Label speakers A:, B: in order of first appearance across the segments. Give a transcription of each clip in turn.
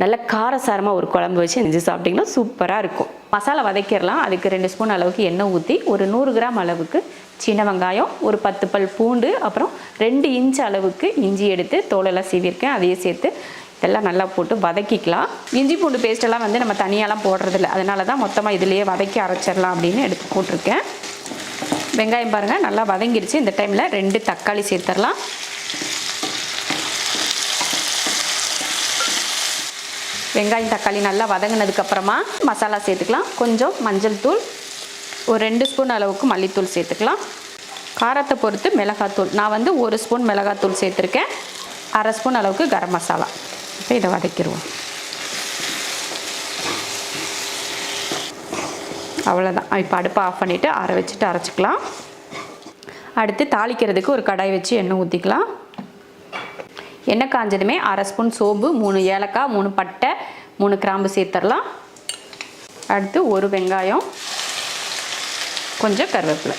A: நல்ல காரசாரமாக ஒரு குழம்பு வச்சு செஞ்சு சாப்பிட்டிங்கன்னா சூப்பராக இருக்கும். மசாலா வதக்கிடலாம். அதுக்கு ரெண்டு ஸ்பூன் அளவுக்கு எண்ணெய் ஊற்றி ஒரு நூறு கிராம் அளவுக்கு சின்ன வெங்காயம் ஒரு பத்து பல் பூண்டு அப்புறம் ரெண்டு இன்ச் அளவுக்கு இஞ்சி எடுத்து தோலெல்லாம் சீவிருக்கேன் அதையும் சேர்த்து இதெல்லாம் நல்லா போட்டு வதக்கிக்கலாம். இஞ்சி பூண்டு பேஸ்ட்டெல்லாம் வந்து நம்ம தனியாலாம் போடுறதில்ல. அதனால தான் மொத்தமாக இதுலேயே வதக்கி அரைச்சிடலாம் அப்படின்னு எடுத்து போட்டிருக்கேன். வெங்காயம் பாருங்கள் நல்லா வதங்கிருச்சு. இந்த டைமில் ரெண்டு தக்காளி சேர்த்துடலாம். வெங்காயம் தக்காளி நல்லா வதங்கினதுக்கு அப்புறமா மசாலா சேர்த்துக்கலாம். கொஞ்சம் மஞ்சள் தூள் ஒரு ரெண்டு ஸ்பூன் அளவுக்கு மல்லித்தூள் சேர்த்துக்கலாம். காரத்தை பொறுத்து மிளகாத்தூள் நான் வந்து ஒரு ஸ்பூன் மிளகாத்தூள் சேர்த்துருக்கேன். அரை ஸ்பூன் அளவுக்கு கரம் மசாலா. இப்போ இதை வதக்கிடுவோம் அவ்வளோதான் இப்போ அடுப்பை ஆஃப் பண்ணிவிட்டு அரை வச்சுட்டு அரைச்சிக்கலாம். அடுத்து தாளிக்கிறதுக்கு ஒரு கடாய் வச்சு எண்ணெய் ஊற்றிக்கலாம் எண்ணெய் காஞ்சதுமே அரை ஸ்பூன் சோம்பு மூணு ஏலக்காய் மூணு பட்டை மூணு கிராம்பு சேர்த்துடலாம். அடுத்து ஒரு வெங்காயம் கொஞ்சம் கருவேப்பிலை.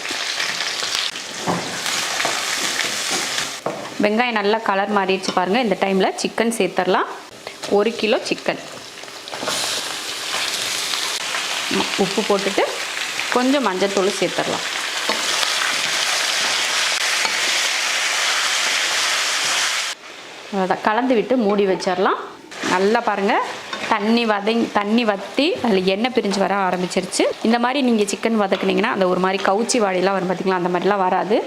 A: வெங்காயம் நல்லா கலர் மாறிடுச்சு பாருங்கள் இந்த டைமில் சிக்கன் சேர்த்துடலாம். ஒரு கிலோ சிக்கன் உப்பு போட்டுட்டு கொஞ்சம் மஞ்சள் தூள் சேர்த்துடலாம். அவ்வளோதான் கலந்து விட்டு மூடி வச்சிடலாம். நல்லா பாருங்கள் தண்ணி வதங் தண்ணி வற்றி அதில் எண்ணெய் பிரிஞ்சு வர ஆரம்பிச்சிருச்சு. இந்த மாதிரி நீங்கள் சிக்கன் வதக்குனீங்கன்னா அந்த ஒரு மாதிரி கவுச்சி வாடிலாம் வரும் பார்த்திங்களா அந்த மாதிரிலாம் வராது.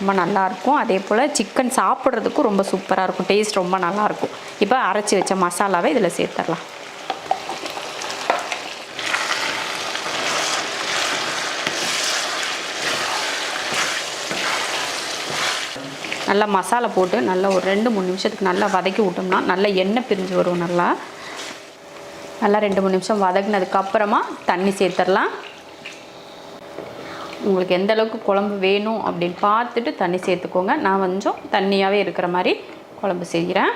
A: ரொம்ப நல்லாயிருக்கும் அதே போல் சிக்கன் சாப்பிட்றதுக்கும் ரொம்ப சூப்பராக இருக்கும். டேஸ்ட் ரொம்ப நல்லாயிருக்கும் இப்போ அரைச்சி வச்ச மசாலாவை இதில் சேர்த்துடலாம். நல்லா மசாலா போட்டு நல்லா ஒரு ரெண்டு மூணு நிமிஷத்துக்கு நல்லா வதக்கி விட்டோம்னா நல்லா எண்ணெய் பிரிஞ்சு வரும் நல்லா. நல்லா ரெண்டு மூணு நிமிஷம் வதக்குனதுக்கப்புறமா தண்ணி சேர்த்துடலாம். உங்களுக்கு எந்த அளவுக்கு குழம்பு வேணும் அப்படின்னு பார்த்துட்டு தண்ணி சேர்த்துக்கோங்க. நான் கொஞ்சம் தண்ணியாகவே இருக்கிற மாதிரி குழம்பு செய்கிறேன்.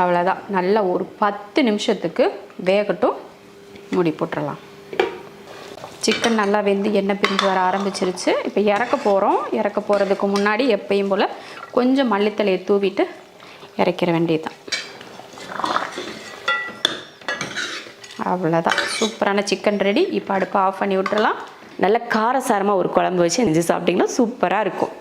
A: அவ்வளோதான் நல்லா ஒரு பத்து நிமிஷத்துக்கு வேகட்டும். மூடி போட்டுடலாம். சிக்கன் நல்லா வெந்து எண்ணெய் பிரிஞ்சு வர ஆரம்பிச்சிருச்சு. இப்போ இறக்க போகிறோம் இறக்க போகிறதுக்கு முன்னாடி எப்பயும் போல் கொஞ்சம் மல்லித்தலையை தூவிட்டு இறக்கிற வேண்டியதுதான். அவ்வளோதான் சூப்பரான சிக்கன் ரெடி. இப்போ அடுப்பை ஆஃப் பண்ணி விட்டுறலாம். நல்ல காரசாரமாக ஒரு குழம்பு வச்சு செஞ்சு சாப்பிட்டிங்கன்னா சூப்பராக இருக்கும்.